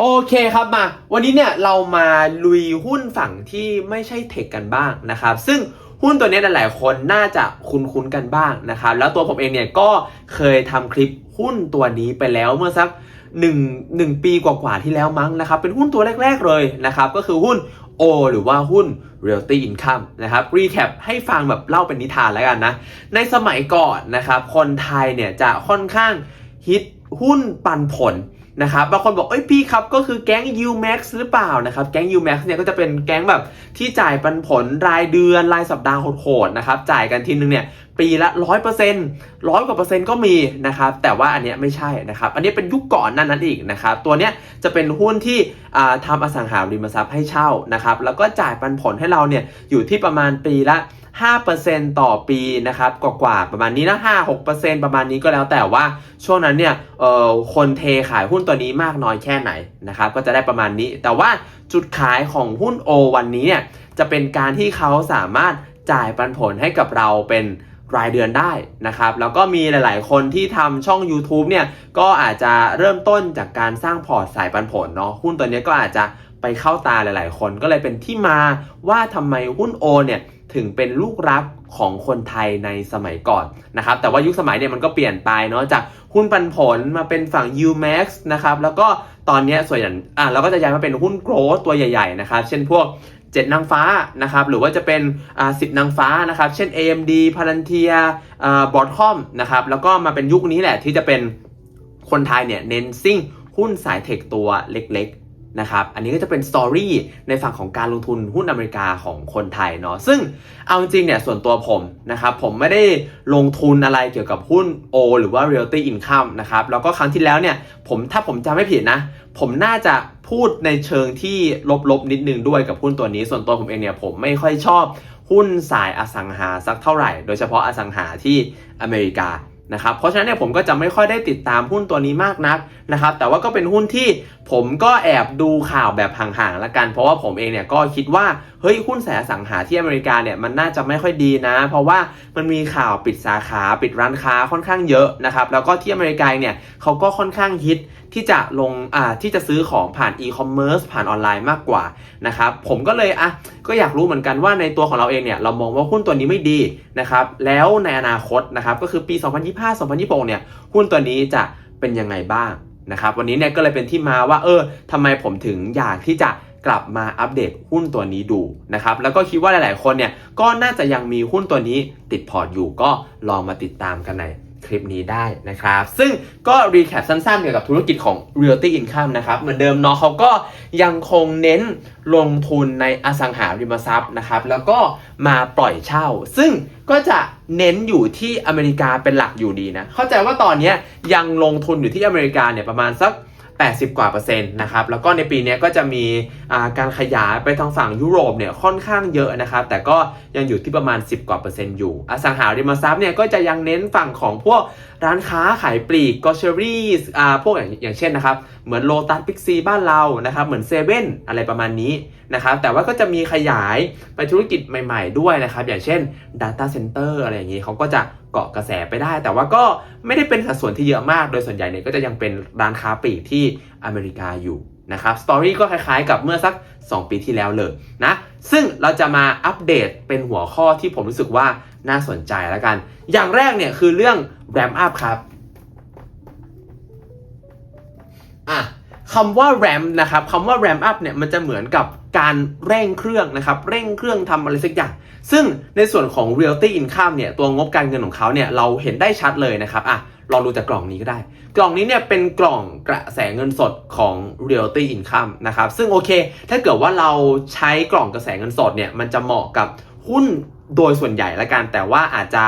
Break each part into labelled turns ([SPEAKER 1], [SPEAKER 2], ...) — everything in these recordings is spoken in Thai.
[SPEAKER 1] โอเคครับมา วันนี้เนี่ยเรามาลุยหุ้นฝั่งที่ไม่ใช่เทคกันบ้างนะครับ ซึ่งหุ้นตัวนี้ยหลายๆคนน่าจะคุ้นๆกันบ้างนะครับ แล้วตัวผมเองเนี่ยก็เคยทำคลิปหุ้นตัวนี้ไปแล้วเมื่อสัก1 1ปีกว่าๆที่แล้วมั้งนะครับ เป็นหุ้นตัวแรก ๆเลยนะครับ ก็คือหุ้น O หรือว่าหุ้น Realty Income นะครับรีแคปให้ฟังแบบเล่าเป็นนิทานแล้วกันนะ ในสมัยก่อนนะครับ คนไทยเนี่ยจะค่อนข้างฮิตหุ้นปันผล นะครับบางคนบอกเอ้ยพี่ครับก็คือแก๊ง UMAX หรือเปล่านะครับแก๊ง UMAX เนี่ยก็จะเป็นแก๊งแบบที่จ่ายปันผลรายเดือนรายสัปดาห์โหดๆนะครับจ่ายกันทีนึงเนี่ย ปีละ100%ร้อยกว่าเปอร์เซ็นต์ก็มีนะครับ แต่ว่าอันเนี้ยไม่ใช่นะครับ อันนี้เป็นยุคก่อนนั่นนั้นอีกนะครับ ตัวเนี้ยจะเป็นหุ้นที่อ่าทำอสังหาริมทรัพย์ให้เช่านะครับ แล้วก็จ่ายปันผลให้เราเนี่ยอยู่ที่ประมาณปีละ5%ต่อปีนะครับกว่าๆประมาณนี้นะ5-6%ประมาณนี้ก็แล้วแต่ว่าช่วงนั้นเนี่ยเอ่อคนเทขายหุ้นตัวนี้มากน้อยแค่ไหนนะครับก็จะได้ประมาณนี้ แต่ว่าจุดขายของหุ้น O วันนี้เนี่ยจะเป็นการที่เขาสามารถจ่ายปันผลให้กับเราเป็น รายเดือนได้นะครับ แล้วก็มีหลายๆ คนที่ทำช่อง YouTube เนี่ยก็อาจจะเริ่มต้นจากการสร้างพอร์ตสายปันผลเนาะหุ้นตัวนี้ก็อาจจะไปเข้าตาหลาย ๆ คนก็เลยเป็นที่มาว่าทำไมหุ้น O เนี่ยถึงเป็นลูกรักของคนไทยในสมัยก่อนนะครับแต่ว่ายุคสมัยเนี่ยมันก็เปลี่ยนไปเนาะจากหุ้นปันผลมาเป็นฝั่ง UMAX นะครับแล้วก็ตอนนี้ส่วนใหญ่อะเราก็จะย้ายมาเป็นหุ้นโกลด์ตัวใหญ่ ๆ นะครับ เช่นพวก 7 นางฟ้านะครับหรือว่าจะเป็นอ่าสินางฟ้านะครับเช่น AMD p a l a n t i a อ่า Broadcom นะครับแล้วก็มาเป็นยุคนี้แหละที่จะเป็นคนไทยเนี่ยเน้นซิ่งหุ้นสายเทคตัวเล็กๆนะครับอันนี้ก็จะเป็นสตอรี่ในฝั่งของการลงทุนหุ้นอเมริกาของคนไทยเนาะซึ่งเอาจริงเนี่ยส่วนตัวผมนะครับผมไม่ได้ลงทุนอะไรเกี่ยวกับหุ้น O หรือว่า Realty Income นะครับแล้วก็ครั้งที่แล้วเนี่ยผมถ้าผมจำไม่ผิดนะ ผมน่าจะ พูดในเชิงที่ลบๆ นิดนึงด้วยกับหุ้นตัวนี้ ส่วนตัวผมเองเนี่ยผมไม่ค่อยชอบหุ้นสายอสังหาสักเท่าไหร่ โดยเฉพาะอสังหาที่อเมริกานะครับ เพราะฉะนั้นเนี่ยผมก็จะไม่ค่อยได้ติดตามหุ้นตัวนี้มากนักนะครับ แต่ว่าก็เป็นหุ้นที่ผมก็แอบดูข่าวแบบห่างๆละกัน เพราะว่าผมเองเนี่ยก็คิดว่าเฮ้ยหุ้นสายอสังหาที่อเมริกาเนี่ยมันน่าจะไม่ค่อยดีนะ เพราะว่ามันมีข่าวปิดสาขาปิดร้านค้าค่อนข้างเยอะนะครับแล้วก็ที่อเมริกาเนี่ยเขาก็ค่อนข้างฮิตที่จะลงอ่าที่จะซื้อของผ่านอีคอมเมิร์ซผ่านออนไลน์มากกว่านะครับผมก็เลยอะก็อยากรู้เหมือนกันว่าในตัวของเราเองเนี่ยเรามองว่าหุ้นตัวนี้ไม่ดีนะครับแล้วในอนาคตนะครับก็คือปี 2025-2026เนี่ยหุ้นตัวนี้จะเป็นยังไงบ้างนะครับวันนี้เนี่ยก็เลยเป็นที่มาว่าเออทำไมผมถึงอยากที่จะกลับมาอัปเดตหุ้นตัวนี้ดูนะครับแล้วก็คิดว่าหลาย ๆ คนเนี่ยก็น่าจะยังมีหุ้นตัวนี้ติดพอร์ตอยู่ก็ลองมาติดตามกันในคลิปนี้ได้นะครับ ซึ่งก็รีแคปสั้น ๆ เกี่ยวกับธุรกิจของ Realty Income นะครับเหมือนเดิมเนาะเขาก็ยังคงเน้นลงทุนในอสังหาริมทรัพย์นะครับ แล้วก็มาปล่อยเช่า ซึ่งก็จะเน้นอยู่ที่อเมริกาเป็นหลักอยู่ดีนะ เข้าใจว่าตอนนี้ยังลงทุนอยู่ที่อเมริกาเนี่ยประมาณสัก 80 กว่าเปอร์เซ็นต์นะครับ แล้วก็ในปีนี้ก็จะมีการขยายไปทางฝั่งยุโรปเนี่ยค่อนข้างเยอะนะครับ แต่ก็ยังอยู่ที่ประมาณ 10 กว่าเปอร์เซ็นต์อยู่ อสังหาริมทรัพย์เนี่ยก็จะยังเน้นฝั่งของพวกร้านค้าขายปลีกกอเชอรี่อ่าพวกอย่างอย่างเช่นนะครับ เหมือนโลตัสพิกซีบ้านเรานะครับ เหมือนเซเว่นอะไรประมาณนี้นะครับ แต่ว่าก็จะมีขยายไปธุรกิจใหม่ ๆ ด้วยนะครับ อย่างเช่น Data Center อะไรอย่างนี้เขาก็จะ เกาะกระแสไปได้ แต่ว่าก็ไม่ได้เป็นสัดส่วนที่เยอะมาก โดยส่วนใหญ่เนี่ยก็จะยังเป็นร้านค้าปลีกที่อเมริกาอยู่นะครับสตอรี่ก็คล้ายๆกับเมื่อสัก 2 ปีที่แล้วเลยนะ ซึ่งเราจะมาอัปเดตเป็นหัวข้อที่ผมรู้สึกว่าน่าสนใจแล้วกัน อย่างแรกเนี่ยคือเรื่อง RAM up ครับอะ คำว่า RAM นะครับคำว่า RAM up เนี่ยมันจะเหมือนกับการเร่งเครื่องนะครับเร่งเครื่องทำอะไรสักอย่าง ซึ่งในส่วนของ Realty Income เนี่ยตัวงบการเงินของเขาเนี่ยเราเห็นได้ชัดเลยนะครับอะลองดูจากกล่องนี้ก็ได้ กล่องนี้เนี่ยเป็นกล่องกระแสเงินสดของ Realty Income นะครับซึ่งโอเค ถ้าเกิดว่าเราใช้กล่องกระแสเงินสดเนี่ยมันจะเหมาะกับหุ้น โดยส่วนใหญ่ละกัน แต่ว่าอาจจะ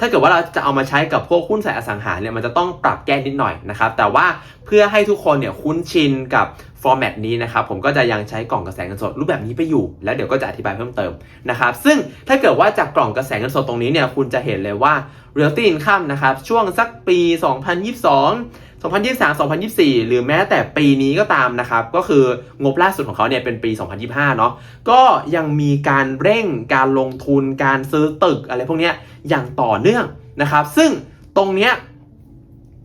[SPEAKER 1] ถ้าเกิดว่าเราจะเอามาใช้กับพวกหุ้นสายอสังหาเนี่ยมันจะต้องปรับแก้นิดหน่อยนะครับ แต่ว่าเพื่อให้ทุกคนเนี่ยคุ้นชินกับฟอร์แมตนี้นะครับ ผมก็จะยังใช้กล่องกระแสเงินสดรูปแบบนี้ไปอยู่ แล้วเดี๋ยวก็จะอธิบายเพิ่มเติมนะครับ ซึ่งถ้าเกิดว่าจากกล่องกระแสเงินสดตรงนี้เนี่ยคุณจะเห็นเลยว่า Realty Income นะครับช่วงสักปี 2022 2023 2024 หรือแม้แต่ปีนี้ก็ตามนะครับ ก็คืองบล่าสุดของเขาเนี่ยเป็นปี 2025 เนาะก็ยังมีการเร่งการลงทุนการซื้อตึกอะไรพวกนี้อย่างต่อเนื่องนะครับ ซึ่งตรงเนี้ย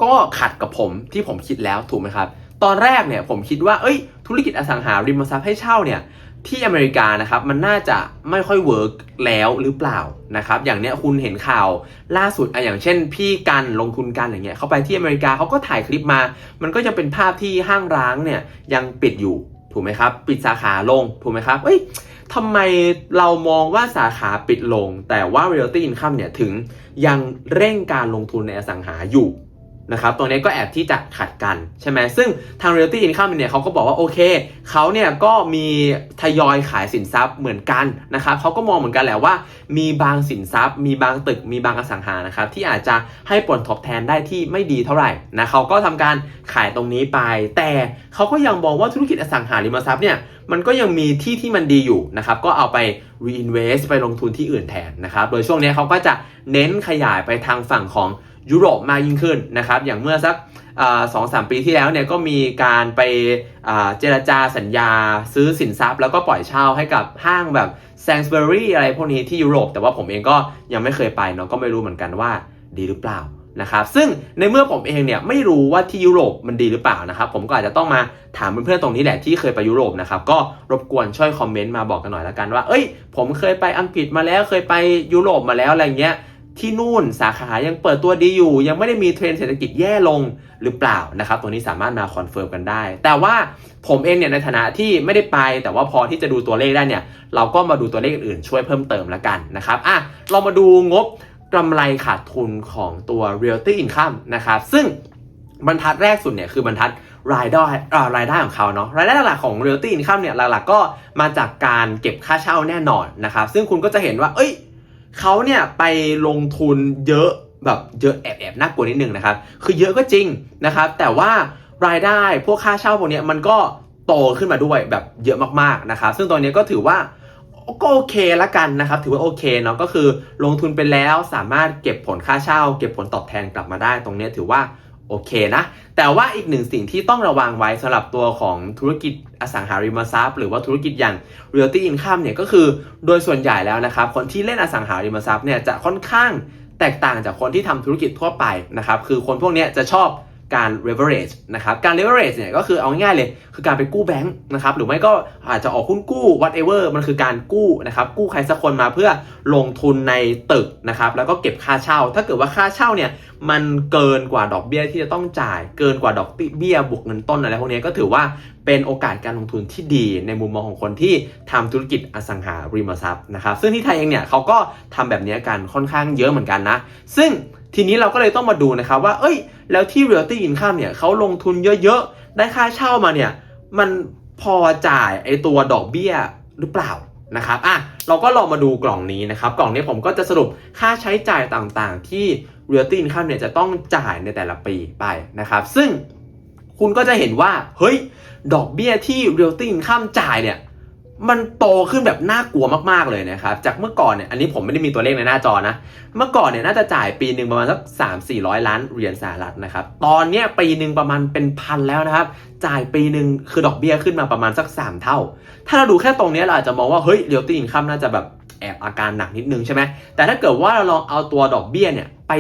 [SPEAKER 1] ก็ขัดกับผมที่ผมคิดแล้วถูกไหมครับ ตอนแรกเนี่ยผมคิดว่าเอ้ย ธุรกิจอสังหาริมทรัพย์ให้เช่าเนี่ย ที่อเมริกานะครับมันน่าจะไม่ค่อยเวิร์กแล้วหรือเปล่านะครับอย่างเนี้ยคุณเห็นข่าวล่าสุดอะอย่างเช่น พี่กันลงทุนกันอย่างเงี้ยเขาไปที่อเมริกาเขาก็ถ่ายคลิปมา มันก็ยังเป็นภาพที่ห้างร้างเนี่ยยังปิดอยู่ถูกไหมครับ ปิดสาขาลงถูกไหมครับเอ้ยทำไมเรามองว่าสาขาปิดลง แต่ว่า realty income เนี่ยถึงยังเร่งการลงทุนในอสังหาอยู่ นะครับตรงนี้ก็แอบที่จะขัดกันใช่ไหมซึ่งทาง Realty Income เนี่ยเขาก็บอกว่าโอเคเขาเนี่ยก็มีทยอยขายสินทรัพย์เหมือนกันนะครับเขาก็มองเหมือนกันแหละว่า มีบางสินทรัพย์ มีบางตึกมีบางอสังหานะครับที่อาจจะให้ผลตอบแทนได้ที่ไม่ดีเท่าไหร่นะเขาก็ทำการขายตรงนี้ไป แต่เขาก็ยังมองว่าธุรกิจอสังหาริมทรัพย์เนี่ยมันก็ยังมีที่ที่มันดีอยู่นะครับก็เอาไป reinvest ไปลงทุนที่อื่นแทนนะครับโดยช่วงนี้เขาก็จะเน้นขยายไปทางฝั่งของ ยุโรปมากยิ่งขึ้นนะครับ อย่างเมื่อสักสองสามปีที่แล้วเนี่ยก็มีการไปเจรจาสัญญาซื้อสินทรัพย์ แล้วก็ปล่อยเช่าให้กับห้างแบบ Sainsbury อะไรพวกนี้ที่ยุโรป แต่ว่าผมเองก็ยังไม่เคยไปเนาะก็ไม่รู้เหมือนกันว่าดีหรือเปล่านะครับซึ่งในเมื่อผมเองเนี่ยไม่รู้ว่าที่ยุโรปมันดีหรือเปล่านะครับผมก็อาจจะต้องมาถามเพื่อนๆตรงนี้แหละที่เคยไปยุโรปนะครับก็รบกวนช่วยคอมเมนต์มาบอกกันหน่อยละกันว่า เอ้ย ผมเคยไปอังกฤษมาแล้วเคยไปยุโรปมาแล้วอะไรเงี้ย ที่นู่นสาขายังเปิดตัวดีอยู่ ยังไม่ได้มีเทรนเศรษฐกิจแย่ลงหรือเปล่านะครับตรงนี้สามารถมาคอนเฟิร์มกันได้ แต่ว่าผมเองเนี่ยในฐานะที่ไม่ได้ไป แต่ว่าพอที่จะดูตัวเลขได้เนี่ยเราก็มาดูตัวเลขอื่นช่วยเพิ่มเติมแล้วกันนะครับอะเรามาดูงบกำไรขาดทุนของตัว realty income นะครับซึ่งบรรทัดแรกสุดเนี่ยคือบรรทัดรายได้รายได้ของเขาเนาะรายได้หลักของ realty income เนี่ยหลักๆก็มาจากการเก็บค่าเช่าแน่นอนนะครับซึ่งคุณก็จะเห็นว่าเอ้ย เขาเนี่ยไปลงทุนเยอะแบบเยอะแอบแอบน่ากลัวนิดนึงนะครับ คือเยอะก็จริงนะครับ แต่ว่ารายได้พวกค่าเช่าพวกเนี้ยมันก็โตขึ้นมาด้วยแบบเยอะมากๆนะครับ ซึ่งตอนนี้ก็ถือว่าก็โอเคละกันนะครับ ถือว่าโอเคเนาะก็คือลงทุนไปแล้วสามารถเก็บผลค่าเช่า เก็บผลตอบแทนกลับมาได้ตรงนี้ถือว่า โอเคนะ แต่ว่าอีกหนึ่งสิ่งที่ต้องระวังไว้สำหรับตัวของธุรกิจอสังหาริมทรัพย์ หรือว่าธุรกิจอย่าง realty income เนี่ยก็คือโดยส่วนใหญ่แล้วนะครับ คนที่เล่นอสังหาริมทรัพย์เนี่ยจะค่อนข้างแตกต่างจากคนที่ทำธุรกิจทั่วไปนะครับ คือคนพวกนี้จะชอบ การ leverage นะครับ การ leverage เนี่ยก็คือเอาง่ายๆเลย คือการไปกู้แบงค์นะครับ หรือไม่ก็อาจจะออกหุ้นกู้ whatever มันคือการกู้นะครับ กู้ใครสักคนมาเพื่อลงทุนในตึกนะครับ แล้วก็เก็บค่าเช่า ถ้าเกิดว่าค่าเช่าเนี่ย มันเกินกว่าดอกเบี้ยที่จะต้องจ่าย เกินกว่าดอกเบี้ยบวกเงินต้นอะไรพวกนี้ก็ถือว่าเป็นโอกาสการลงทุนที่ดีในมุมมองของคนที่ทำธุรกิจอสังหาริมทรัพย์นะครับ ซึ่งที่ไทยเองเนี่ยเขาก็ทำแบบนี้กันค่อนข้างเยอะเหมือนกันนะ ซึ่ง ทีนี้เราก็เลยต้องมาดูนะครับว่า เอ้ย แล้วที่ realty income เนี่ยเขาลงทุนเยอะๆ ได้ค่าเช่ามาเนี่ย มันพอจ่ายไอตัวดอกเบี้ยหรือเปล่านะครับ อะ เราก็ลองมาดูกล่องนี้นะครับ กล่องนี้ผมก็จะสรุปค่าใช้จ่ายต่างๆ ที่ realty income เนี่ยจะต้องจ่ายในแต่ละปีไปนะครับ ซึ่งคุณก็จะเห็นว่า เฮ้ย ดอกเบี้ยที่ realty income จ่ายเนี่ย มันโตขึ้นแบบน่ากลัวมากๆเลยนะครับ จากเมื่อก่อนเนี่ย อันนี้ผมไม่ได้มีตัวเลขในหน้าจอนะ เมื่อก่อนเนี่ยน่าจะจ่ายปีหนึ่งประมาณสักสามสี่ร้อยล้านเหรียญสหรัฐนะครับ ตอนเนี้ยปีหนึ่งประมาณเป็นพันแล้วนะครับ จ่ายปีหนึ่งคือดอกเบี้ยขึ้นมาประมาณสัก3เท่า ถ้าเราดูแค่ตรงนี้เราอาจจะมองว่าเฮ้ยเรียลตี้อินคัมน่าจะแบบแอบอาการหนักนิดนึงใช่ไหมแต่ถ้าเกิดว่าเราลองเอาตัวดอกเบี้ยเนี่ยไป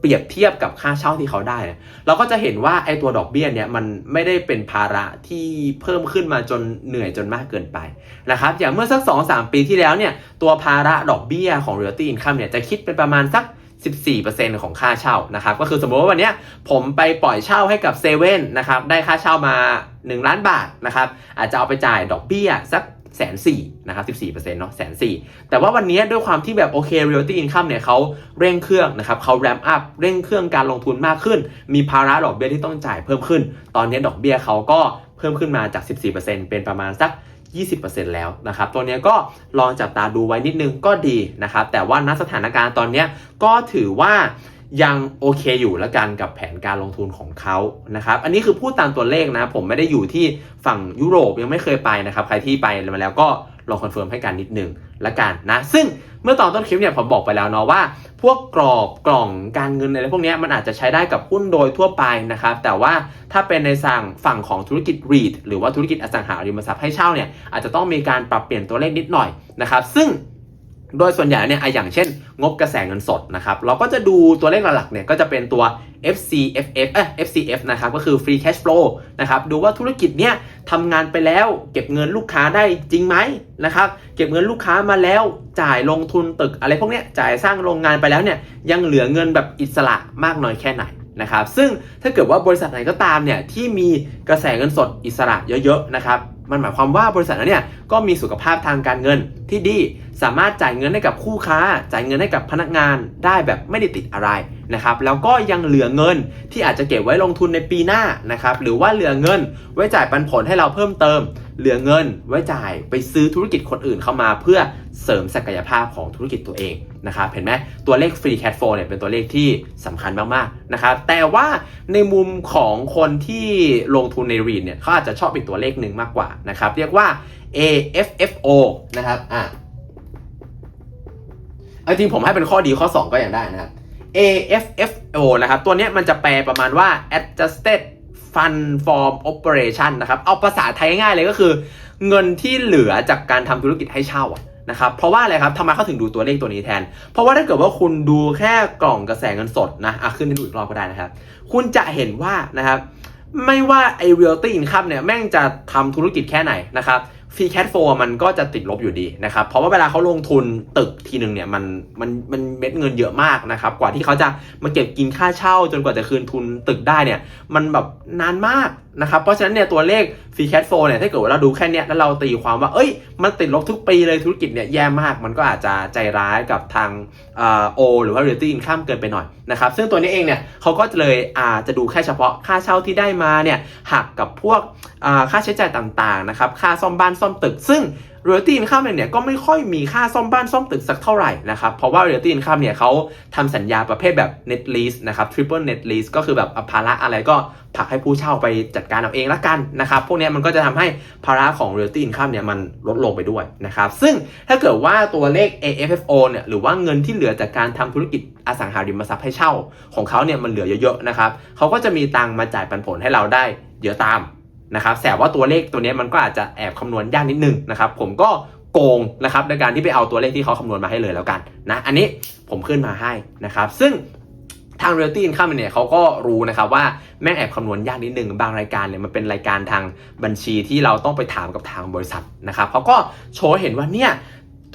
[SPEAKER 1] เปรียบเทียบกับค่าเช่าที่เขาได้ เราก็จะเห็นว่าไอ้ตัวดอกเบี้ยเนี่ยมันไม่ได้เป็นภาระที่เพิ่มขึ้นมาจนเหนื่อยจนมากเกินไปนะครับอย่างเมื่อสัก 2-3 ปีที่แล้วเนี่ยตัวภาระดอกเบี้ยของ realty income เนี่ยจะคิดเป็นประมาณสัก14%ของค่าเช่านะครับก็คือสมมติว่าวันนี้ผมไปปล่อยเช่าให้กับเซเว่นนะครับได้ค่าเช่ามา 1 ล้านบาทนะครับอาจจะเอาไปจ่ายดอกเบี้ยสัก แสนสี่นะครับ14%เปอร์เซ็นต์เนาะแสนสี่แต่ว่าวันนี้ด้วยความที่แบบโอเค realty income เนี่ยเขาเร่งเครื่องนะครับเขา ramp up เร่งเครื่องการลงทุนมากขึ้น มีภาระดอกเบี้ยที่ต้องจ่ายเพิ่มขึ้น ตอนนี้ดอกเบี้ยเขาก็เพิ่มขึ้นมาจาก 14%เป็นประมาณสัก 20%แล้วนะครับ ตัวนี้ก็ลองจับตาดูไว้นิดนึงก็ดีนะครับ แต่ว่าณสถานการณ์ตอนนี้ก็ถือว่า ยังโอเคอยู่ละกันกับแผนการลงทุนของเขานะครับ อันนี้คือพูดตามตัวเลขนะ ผมไม่ได้อยู่ที่ฝั่งยุโรปยังไม่เคยไปนะครับ ใครที่ไปมาแล้วก็ลองคอนเฟิร์มให้กันนิดนึงละกันนะ ซึ่งเมื่อตอนต้นคลิปเนี่ยผมบอกไปแล้วเนาะว่า พวกกรอบกล่องการเงินอะไรพวกนี้มันอาจจะใช้ได้กับหุ้นโดยทั่วไปนะครับ แต่ว่าถ้าเป็นในสั่งฝั่งของธุรกิจ REIT หรือว่าธุรกิจอสังหาริมทรัพย์ให้เช่าเนี่ยอาจจะต้องมีการปรับเปลี่ยนตัวเลขนิดหน่อยนะครับ ซึ่ง โดยส่วนใหญ่เนี่ยอย่างเช่น งบกระแสเงินสดนะครับเราก็จะดูตัวเลขหลักๆเนี่ยก็จะเป็นตัว FCFF เอ้ย FCF นะครับก็คือ Free Cash Flow นะครับดูว่าธุรกิจเนี่ยทำงานไปแล้ว เก็บเงินลูกค้าได้จริงไหมนะครับเก็บเงินลูกค้ามาแล้วจ่ายลงทุนตึกอะไรพวกเนี้ยจ่ายสร้างโรงงานไปแล้วเนี่ยยังเหลือเงินแบบอิสระมากน้อยแค่ไหนนะครับซึ่งถ้าเกิดว่าบริษัทไหนก็ตามเนี่ยที่มีกระแสเงินสดอิสระเยอะๆนะครับ มันหมายความว่าบริษัทนั้นเนี่ยก็มีสุขภาพทางการเงินที่ดี สามารถจ่ายเงินให้กับคู่ค้า จ่ายเงินให้กับพนักงานได้แบบไม่ได้ติดอะไร นะครับแล้วก็ยังเหลือเงินที่อาจจะเก็บไว้ลงทุนในปีหน้านะครับหรือว่าเหลือเงินไว้จ่ายปันผลให้เราเพิ่มเติม เหลือเงินไว้จ่ายไปซื้อธุรกิจคนอื่นเข้ามาเพื่อเสริมศักยภาพของธุรกิจตัวเองนะครับเห็นไหมตัวเลข free cash flow เนี่ยเป็นตัวเลขที่สำคัญมากๆนะครับแต่ว่าในมุมของคนที่ลงทุนใน REIT เนี่ยเขาอาจจะชอบอีกตัวเลขหนึ่งมากกว่านะครับเรียกว่า AFFO นะครับอะจริงผมให้เป็นข้อดีข้อ 2 ก็ยังได้นะครับ AFFO นะครับ ตัวนี้มันจะแปลประมาณว่า adjusted fund from operation นะครับ เอาภาษาไทยง่ายๆเลยก็คือ เงินที่เหลือจากการทำธุรกิจให้เช่านะครับ เพราะว่าอะไรครับทำไมเขาถึงดูตัวเลขตัวนี้แทน เพราะว่าถ้าเกิดว่าคุณดูแค่กล่องกระแสเงินสดนะอะขึ้นให้ดูอีกรอบก็ได้นะครับ คุณจะเห็นว่านะครับ ไม่ว่าไอ้ realty income เนี่ยแม่งจะทำธุรกิจแค่ไหนนะครับ ฟรีแคทโฟมันก็จะติดลบอยู่ดีนะครับ เพราะว่าเวลาเขาลงทุนตึกทีหนึ่งเนี่ยมันมันมันเม็ดเงินเยอะมากนะครับ กว่าที่เขาจะมาเก็บกินค่าเช่า จนกว่าจะคืนทุนตึกได้เนี่ย มันแบบนานมากนะครับ เพราะฉะนั้นเนี่ยตัวเลขฟรีแคทโฟเนี่ยถ้าเกิดว่าเราดูแค่เนี้ยแล้วเราตีความว่า เอ้ย มันติดลบทุกปีเลยธุรกิจเนี่ยแย่มาก มันก็อาจจะใจร้ายกับทางโอหรือว่า realty income เกินไปหน่อยนะครับ ซึ่งตัวนี้เองเนี่ยเขาก็เลยอาจจะดูแค่เฉพาะค่าเช่าที่ได้มาเนี่ยหักกับพวกอ่าค่าใช้จ่ายต่างๆนะครับค่าซ่อมบ้านซ่อมตึก ซึ่ง Realty Income เนี่ยก็ไม่ค่อยมีค่าซ่อมบ้านซ่อมตึกสักเท่าไหร่นะครับ เพราะว่า Realty Income เนี่ยเขาทำสัญญาประเภทแบบ Net Lease นะครับ Triple Net Lease ก็คือแบบอาภาระอะไรก็ผลักให้ผู้เช่าไปจัดการเอาเองละกันนะครับ พวกนี้มันก็จะทำให้ภาระของ Realty Income เนี่ยมันลดลงไปด้วยนะครับ ซึ่งถ้าเกิดว่าตัวเลข AFFO เนี่ยหรือว่าเงินที่เหลือจากการทำธุรกิจอสังหาริมทรัพย์ให้เช่า ของเขาเนี่ยมันเหลือเยอะๆนะครับเขาก็จะมีตังมาจ่ายปันผลให้เราได้เยอะตาม นะครับแต่ว่าตัวเลขตัวนี้มันก็อาจจะแอบคำนวณยากนิดนึงนะครับ ผมก็โกงนะครับในการที่ไปเอาตัวเลขที่เขาคำนวณมาให้เลยแล้วกันนะอันนี้ผมขึ้นมาให้นะครับ ซึ่งทาง Realty Income เนี่ยเขาก็รู้นะครับว่าแม่งแอบคำนวณยากนิดนึง บางรายการเนี่ยมันเป็นรายการทางบัญชีที่เราต้องไปถามกับทางบริษัทนะครับเขาก็โชว์เห็นว่าเนี่ย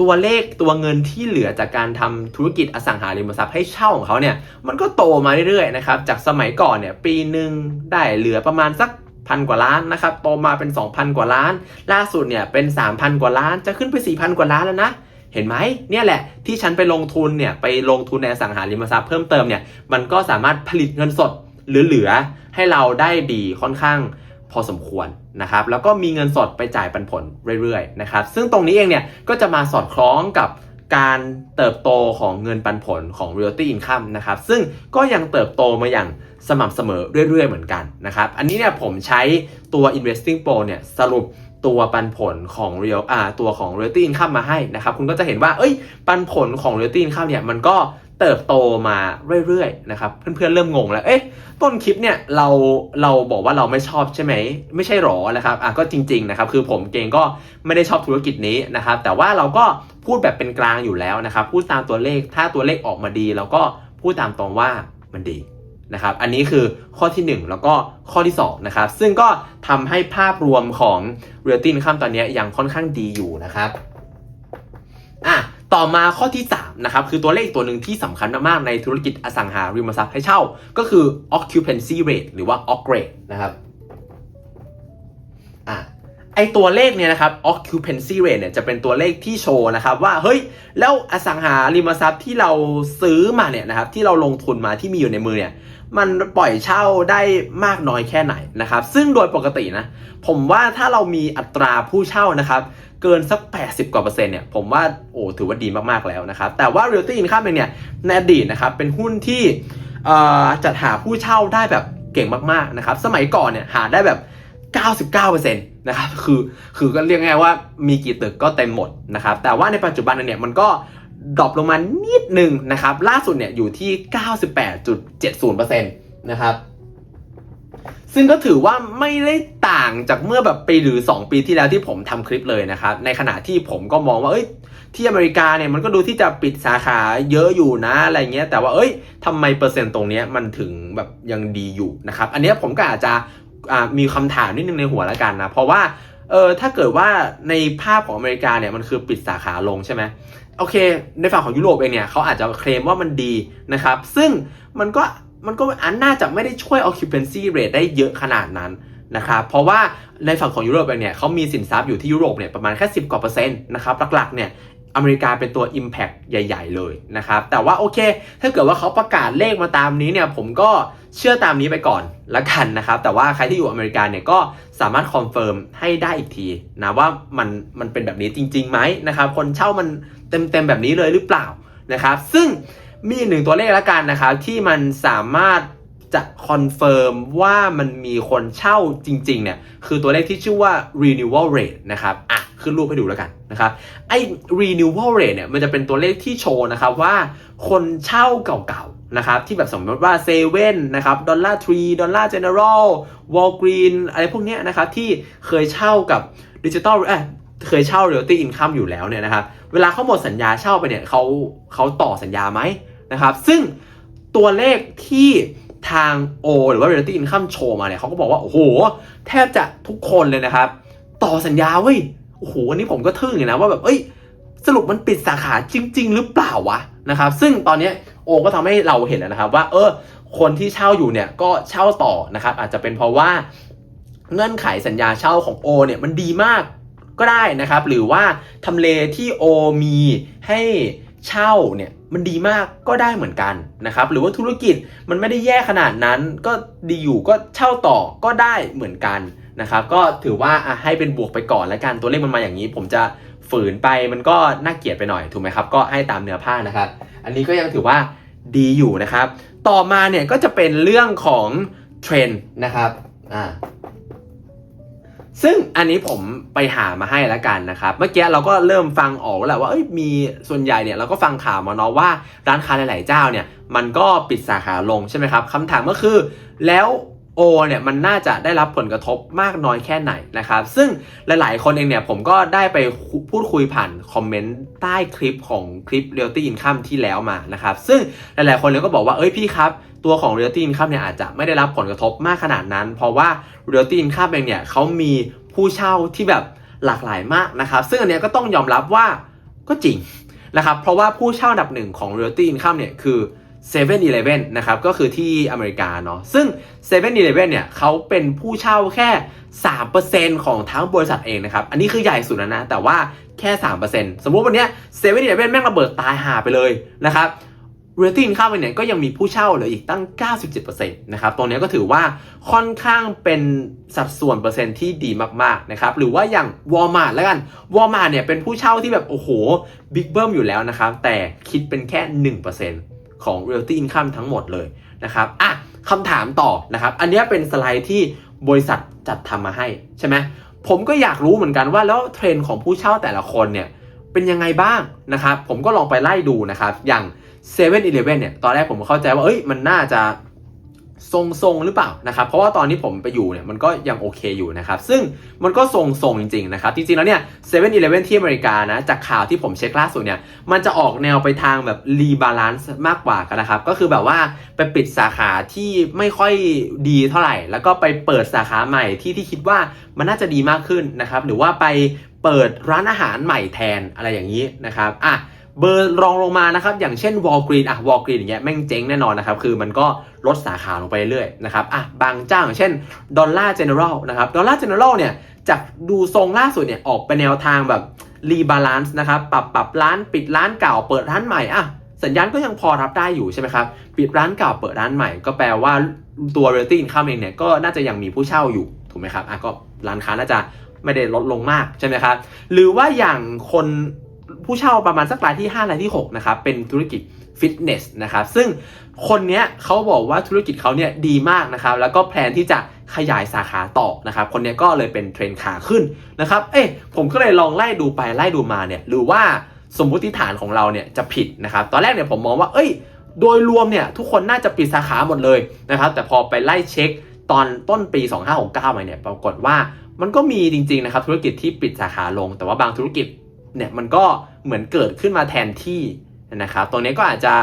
[SPEAKER 1] ตัวเลขตัวเงินที่เหลือจากการทำธุรกิจอสังหาริมทรัพย์ให้เช่าของเขาเนี่ยมันก็โตมาเรื่อยๆนะครับจากสมัยก่อนเนี่ยปีหนึ่งได้เหลือประมาณสัก พันกว่าล้านนะครับโตมาเป็น 2,000 กว่าล้าน ล่าสุดเนี่ยเป็น 3,000 กว่าล้าน จะขึ้นไป 4,000 กว่าล้านแล้วนะ เห็นไหมเนี่ยแหละที่ฉันไปลงทุนเนี่ยไปลงทุนในสังหาริมทรัพย์เพิ่มเติมเนี่ยมันก็สามารถผลิตเงินสดเหลือๆให้เราได้ดีค่อนข้างพอสมควรนะครับแล้วก็มีเงินสดไปจ่ายปันผลเรื่อยๆนะครับซึ่งตรงนี้เองเนี่ยก็จะมาสอดคล้องกับ การเติบโตของเงินปันผลของ realty income นะครับ ซึ่งก็ยังเติบโตมาอย่างสม่ำเสมอเรื่อย ๆ เหมือนกันนะครับ อันนี้เนี่ยผมใช้ตัว investing pro เนี่ยสรุปตัวปันผลของ real อ่าตัวของ realty income มาให้นะครับ คุณก็จะเห็นว่า เอ้ย ปันผลของ realty income เนี่ยมันก็ เติบโตมาเรื่อยๆนะครับเพื่อนๆเริ่มงงแล้วเอ๊ะต้นคลิปเนี่ยเราเราบอกว่าเราไม่ชอบใช่ไหมไม่ใช่หรอนะครับอะก็จริงๆนะครับคือผมเองก็ไม่ได้ชอบธุรกิจนี้นะครับแต่ว่าเราก็พูดแบบเป็นกลางอยู่แล้วนะครับพูดตามตัวเลขถ้าตัวเลขออกมาดีเราก็พูดตามตรงว่ามันดีนะครับอันนี้คือข้อที่ 1 แล้วก็ข้อที่2นะครับซึ่งก็ทำให้ภาพรวมของ Realty Income ตอนนี้ยังค่อนข้างดีอยู่นะครับอะ ต่อมาข้อที่3นะครับคือตัวเลขตัวหนึ่งที่สำคัญมากๆในธุรกิจอสังหาริมทรัพย์ให้เช่า ก็คือ occupancy rate หรือว่า OC rate นะครับอะไอตัวเลขเนี่ยนะครับ occupancy rate เนี่ยจะเป็นตัวเลขที่โชว์นะครับว่าเฮ้ยแล้วอสังหาริมทรัพย์ที่เราซื้อมาเนี่ยนะครับที่เราลงทุนมาที่มีอยู่ในมือเนี่ยมันปล่อยเช่าได้มากน้อยแค่ไหนนะครับ ซึ่งโดยปกตินะ ผมว่าถ้าเรามีอัตราผู้เช่านะครับ เกินสัก 80 กว่าเปอร์เซ็นต์เนี่ยผมว่าโอ้ถือว่าดีมากๆแล้วนะครับ แต่ว่า Realty Income เองเนี่ยในอดีตนะครับเป็นหุ้นที่จัดหาผู้เช่าได้แบบเก่งมากๆนะครับสมัยก่อนเนี่ยหาได้แบบ 99%นะครับคือคือก็เรียกง่ายว่ามีกี่ตึกก็เต็มหมดนะครับแต่ว่าในปัจจุบันเนี่ยมันก็ดรอปลงมานิดนึงนะครับล่าสุดเนี่ยอยู่ที่ 98.70%นะครับ ซึ่งก็ถือว่าไม่ได้ต่างจากเมื่อแบบปีหรือ 2 ปีที่แล้วที่ผมทำคลิปเลยนะครับ ในขณะที่ผมก็มองว่าเอ้ยที่อเมริกาเนี่ยมันก็ดูที่จะปิดสาขาเยอะอยู่นะอะไรเงี้ยแต่ว่าเอ้ยทำไมเปอร์เซ็นต์ตรงนี้มันถึงแบบยังดีอยู่นะครับ อันนี้ผมก็อาจจะมีคำถามนิดนึงในหัวแล้วกันนะ เพราะว่าเออถ้าเกิดว่าในภาพของอเมริกาเนี่ยมันคือปิดสาขาลงใช่ไหมโอเค ในฝั่งของยุโรปเองเนี่ยเขาอาจจะเคลมว่ามันดีนะครับ ซึ่งมันก็ มันก็อันน่าจะไม่ได้ช่วย occupancy rate ได้เยอะขนาดนั้นนะครับเพราะว่าในฝั่งของยุโรปเองเนี่ยเขามีสินทรัพย์อยู่ที่ยุโรปเนี่ยประมาณแค่ 10 กว่าเปอร์เซ็นต์นะครับหลักๆเนี่ยอเมริกาเป็นตัว Impact ใหญ่ ๆ เลยนะครับ แต่ว่าโอเค ถ้าเกิดว่าเขาประกาศเลขมาตามนี้เนี่ย ผมก็เชื่อตามนี้ไปก่อนละกันนะครับ แต่ว่าใครที่อยู่อเมริกาเนี่ยก็สามารถคอนเฟิร์มให้ได้อีกทีนะว่ามันมันเป็นแบบนี้จริงๆไหมนะครับ คนเช่ามันเต็มๆแบบนี้เลยหรือเปล่านะครับ ซึ่ง มีหนึ่งตัวเลขละกันนะครับที่มันสามารถจะคอนเฟิร์มว่ามันมีคนเช่าจริงๆเนี่ยคือตัวเลขที่ชื่อว่า renewal rate นะครับอะขึ้นรูปให้ดูแล้วกันนะครับไอ้ renewal rate เนี่ยมันจะเป็นตัวเลขที่โชว์นะครับว่าคนเช่าเก่าๆนะครับที่แบบสมมติว่าเซเว่นนะครับดอลลาร์ทรีดอลลาร์เจเนอรัลวอลกรีนอะไรพวกเนี้ยนะครับที่เคยเช่ากับดิจิตอลเอ้ยเคยเช่า realty income อยู่แล้วเนี่ยนะครับเวลาเขาหมดสัญญาเช่าไปเนี่ยเขาเขาต่อสัญญาไหม นะครับซึ่งตัวเลขที่ทาง O หรือว่า realty income โชว์มาเนี่ยเขาก็บอกว่า โอ้โห แทบจะทุกคนเลยนะครับ ต่อสัญญาเว้ย โอ้โห อันนี้ผมก็ทึ่งเลยนะว่าแบบ เอ้ย สรุปมันปิดสาขาจริง ๆ หรือเปล่าวะนะครับ ซึ่งตอนนี้โอก็ทำให้เราเห็นแล้วนะครับว่า เออ คนที่เช่าอยู่เนี่ยก็เช่าต่อนะครับ อาจจะเป็นเพราะว่าเงื่อนไขสัญญาเช่าของโอเนี่ยมันดีมากก็ได้นะครับ หรือว่าทำเลที่โอมีให้ เช่าเนี่ยมันดีมากก็ได้เหมือนกันนะครับหรือว่าธุรกิจมันไม่ได้แย่ขนาดนั้น ก็ดีอยู่ก็เช่าต่อก็ได้เหมือนกันนะครับก็ถือว่าอะให้เป็นบวกไปก่อนแล้วกันตัวเลขมันมาอย่างนี้ ผมจะฝืนไปมันก็น่าเกลียดไปหน่อยถูกไหมครับก็ให้ตามเนื้อผ้านะครับ อันนี้ก็ยังถือว่าดีอยู่นะครับ ต่อมาเนี่ยก็จะเป็นเรื่องของเทรนนะครับอ่า ซึ่งอันนี้ผมไปหามาให้แล้วกันนะครับ เมื่อกี้เราก็เริ่มฟังออกแล้วแหละว่าเอ้ยมีส่วนใหญ่เนี่ยเราก็ฟังข่าวมาเนาะว่าร้านค้าหลายๆเจ้าเนี่ยมันก็ปิดสาขาลงใช่ไหมครับคำถามก็คือแล้วโอเนี่ยมันน่าจะได้รับผลกระทบมากน้อยแค่ไหนนะครับ ซึ่งหลายๆ คนเองเนี่ยผมก็ได้ไปพูดคุยผ่านคอมเมนต์ใต้คลิปของคลิป Realty Income ที่แล้วมานะครับ ซึ่งหลายๆ คนเลยก็บอกว่าเอ้ยพี่ครับ ตัวของ Realty Income เนี่ยอาจจะไม่ได้รับผลกระทบมากขนาดนั้น เพราะว่า Realty Income เองเนี่ยเขามีผู้เช่าที่แบบหลากหลายมากนะครับซึ่งอันเนี้ยก็ต้องยอมรับว่าก็จริงนะครับเพราะว่าผู้เช่าอันดับหนึ่งของ Realty Income เนี่ยคือ7 e เ e ่ e อนะครับก็คือที่อเมริกาเนาะซึ่ง7 e เ e ่ e เนี่ยเขาเป็นผู้เช่าแค่ 3%ของทั้งบริษัทเองนะครับ อันนี้คือใหญ่สุดแล้วนะ แต่ว่าแค่ 3%สมมุติวันเนี้ย7 e เ e ่ e แม่งระเบิดตายหาไปเลยนะครับ เรตติ้งค่าไปเนี่ยก็ยังมีผู้เช่าเหลืออีกตั้ง 97%นะครับ ตรงนี้ก็ถือว่าค่อนข้างเป็นสัดส่วนเปอร์เซ็นต์ที่ดีมากๆนะครับ หรือว่าอย่าง Walmart แล้วกัน Walmart เนี่ยเป็นผู้เช่าที่แบบโอ้โหบิ๊กเบิ้มอยู่แล้วนะครับ แต่คิดเป็นแค่ 1%ของ Realty Income ทั้งหมดเลยนะครับ อะคำถามต่อนะครับ อันนี้เป็นสไลด์ที่บริษัทจัดทำมาให้ใช่ไหม ผมก็อยากรู้เหมือนกันว่าแล้วเทรนด์ของผู้เช่าแต่ละคนเนี่ยเป็นยังไงบ้างนะครับ ผมก็ลองไปไล่ดูนะครับ อย่าง 7 e เ e ่ e เลเวนเนี่ยตอนแรกผมเข้าใจว่าเอ้ยมันน่าจะทรงๆหรือเปล่านะครับ เพราะว่าตอนนี้ผมไปอยู่เนี่ยมันก็ยังโอเคอยู่นะครับ ซึ่งมันก็ทรงๆจริงๆนะครับ จริงๆแล้วเนี่ย7 e เ e ่ e ที่อเมริกานะ จากข่าวที่ผมเช็คล่าสุดเนี่ย มันจะออกแนวไปทางแบบรีบาลานซ์มากกว่ากันนะครับ ก็คือแบบว่าไปปิดสาขาที่ไม่ค่อยดีเท่าไหร่ แล้วก็ไปเปิดสาขาใหม่ที่ที่คิดว่ามันน่าจะดีมากขึ้นนะครับ หรือว่าไปเปิดร้านอาหารใหม่แทนอะไรอย่างนี้นะครับ อะ เบอร์รองลงมานะครับ อย่างเช่นวอลกรีนอะวอลกรีนอย่างเงี้ยแม่งเจ๊งแน่นอนนะครับ คือมันก็ลดสาขาลงไปเรื่อยๆนะครับอะบางเจ้าอย่างเช่นดอลลาร์เจเนอรัลนะครับดอลลาร์เจเนอรัลเนี่ยจากดูทรงล่าสุดเนี่ยออกไปแนวทางแบบรีบาลานซ์นะครับปรับปรับร้านปิดร้านเก่าเปิดร้านใหม่อะสัญญาณก็ยังพอรับได้อยู่ใช่ไหมครับ ปิดร้านเก่าเปิดร้านใหม่ ก็แปลว่าตัว realty income เองเนี่ยก็น่าจะยังมีผู้เช่าอยู่ถูกไหมครับอะก็ร้านค้าน่าจะไม่ได้ลดลงมากใช่ไหมครับ หรือว่าอย่างคน ผู้เช่าประมาณสักรายที่ 5 รายที่ 6 นะครับ เป็นธุรกิจฟิตเนสนะครับ ซึ่งคนเนี้ยเขาบอกว่าธุรกิจเขาเนี่ยดีมากนะครับ แล้วก็แพลนที่จะขยายสาขาต่อนะครับ คนเนี้ยก็เลยเป็นเทรนขาขึ้นนะครับ เอ๊ะผมก็เลยลองไล่ดูไปไล่ดูมาเนี่ย หรือว่าสมมุติฐานของเราเนี่ยจะผิดนะครับ ตอนแรกเนี่ยผมมองว่า เอ้ย โดยรวมเนี่ยทุกคนน่าจะปิดสาขาหมดเลยนะครับ แต่พอไปไล่เช็คตอนต้นปี 2569มาเนี่ย ปรากฏว่ามันก็มีจริงๆนะครับธุรกิจที่ปิดสาขาลง แต่ว่าบางธุรกิจเนี่ยมันก็ เหมือนเกิดขึ้นมาแทนที่นะครับ ตรงนี้ก็อาจจะ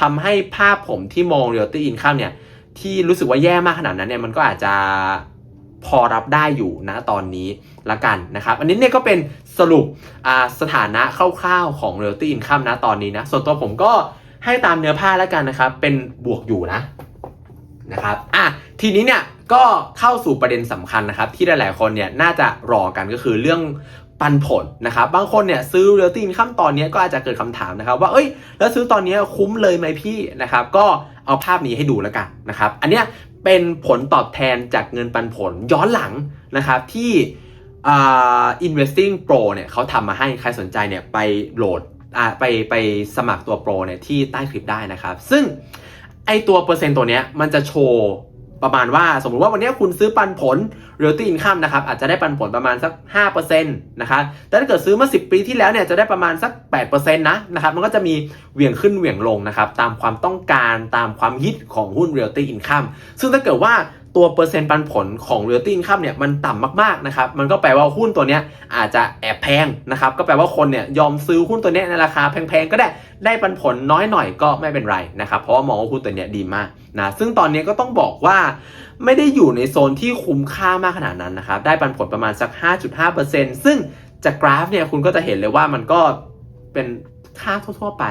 [SPEAKER 1] ทำให้ภาพผมที่มอง realty income เนี่ยที่รู้สึกว่าแย่มากขนาดนั้นเนี่ยมันก็อาจจะพอรับได้อยู่นะตอนนี้ละกันนะครับ อันนี้เนี่ยก็เป็นสรุปสถานะคร่าวๆของ realty income นะตอนนี้นะ ส่วนตัวผมก็ให้ตามเนื้อผ้าแล้วกันนะครับ เป็นบวกอยู่นะนะครับอะทีนี้เนี่ยก็เข้าสู่ประเด็นสำคัญนะครับ ที่หลายๆคนเนี่ยน่าจะรอกันก็คือเรื่อง ปันผลนะครับ บางคนเนี่ยซื้อ realty income ตอนนี้ก็อาจจะเกิดคำถามนะครับว่า เอ้ย แล้วซื้อตอนนี้คุ้มเลยไหมพี่นะครับ ก็เอาภาพนี้ให้ดูแล้วกันนะครับ อันเนี้ยเป็นผลตอบแทนจากเงินปันผลย้อนหลังนะครับที่อ่า investing pro เนี่ยเขาทำมาให้ใครสนใจเนี่ยไปโหลดอ่าไปไปสมัครตัวโปรเนี่ยที่ใต้คลิปได้นะครับ ซึ่งไอตัวเปอร์เซ็นต์ตัวเนี้ยมันจะโชว์ ประมาณว่าสมมุติว่าวันนี้คุณซื้อปันผล realty income นะครับอาจจะได้ปันผลประมาณสัก 5%นะครับแต่ถ้าเกิดซื้อมา 10 ปีที่แล้วเนี่ยจะได้ประมาณสัก 8%นะนะครับมันก็จะมีเหวี่ยงขึ้นเหวี่ยงลงนะครับตามความต้องการตามความฮิตของหุ้น realty income ซึ่งถ้าเกิดว่า ตัวเปอร์เซ็นต์ปันผลของ realty income เนี่ยมันต่ำมากๆนะครับมันก็แปลว่าหุ้นตัวเนี้ยอาจจะแอบแพงนะครับก็แปลว่าคนเนี่ยยอมซื้อหุ้นตัวเนี้ยในราคาแพงๆก็ได้ได้ปันผลน้อยหน่อยก็ไม่เป็นไรนะครับเพราะว่ามองว่าหุ้นตัวเนี้ยดีมากนะซึ่งตอนนี้ก็ต้องบอกว่าไม่ได้อยู่ในโซนที่คุ้มค่ามากขนาดนั้นนะครับได้ปันผลประมาณสัก 5.5%ซึ่งจากกราฟเนี่ยคุณก็จะเห็นเลยว่ามันก็เป็นค่าทั่วๆไป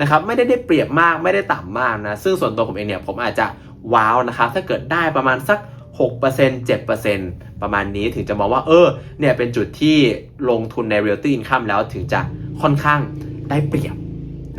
[SPEAKER 1] นะครับไม่ได้ได้เปรียบมากไม่ได้ต่ำมากนะซึ่งส่วนตัวผมเองเนี่ยผมอาจจะ ว้าวนะครับถ้าเกิดได้ประมาณสัก 6% 7%ประมาณนี้ถึงจะมองว่าเออเนี่ยเป็นจุดที่ลงทุนใน realty income แล้วถึงจะค่อนข้างได้เปรียบ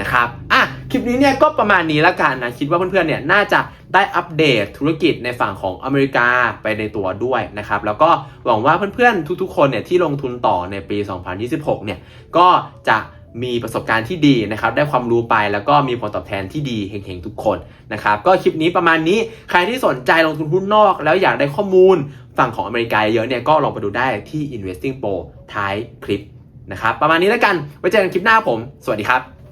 [SPEAKER 1] นะครับอะคลิปนี้เนี่ยก็ประมาณนี้แล้วกันนะ คิดว่าเพื่อนๆเนี่ยน่าจะได้อัปเดตธุรกิจในฝั่งของอเมริกาไปในตัวด้วยนะครับ แล้วก็หวังว่าเพื่อนๆทุกๆคนเนี่ยที่ลงทุนต่อในปี 2026 เนี่ยก็จะ มีประสบการณ์ที่ดีนะครับ ได้ความรู้ไปแล้วก็มีผลตอบแทนที่ดีเฮงๆทุกคนนะครับ ก็คลิปนี้ประมาณนี้ใครที่สนใจลงทุนหุ้นนอก แล้วอยากได้ข้อมูลฝั่งของอเมริกาเยอะเนี่ยก็ลองไปดูได้ที่ Investing Pro ท้ายคลิปนะครับ ประมาณนี้แล้วกันไว้เจอกันคลิปหน้าผม สวัสดีครับ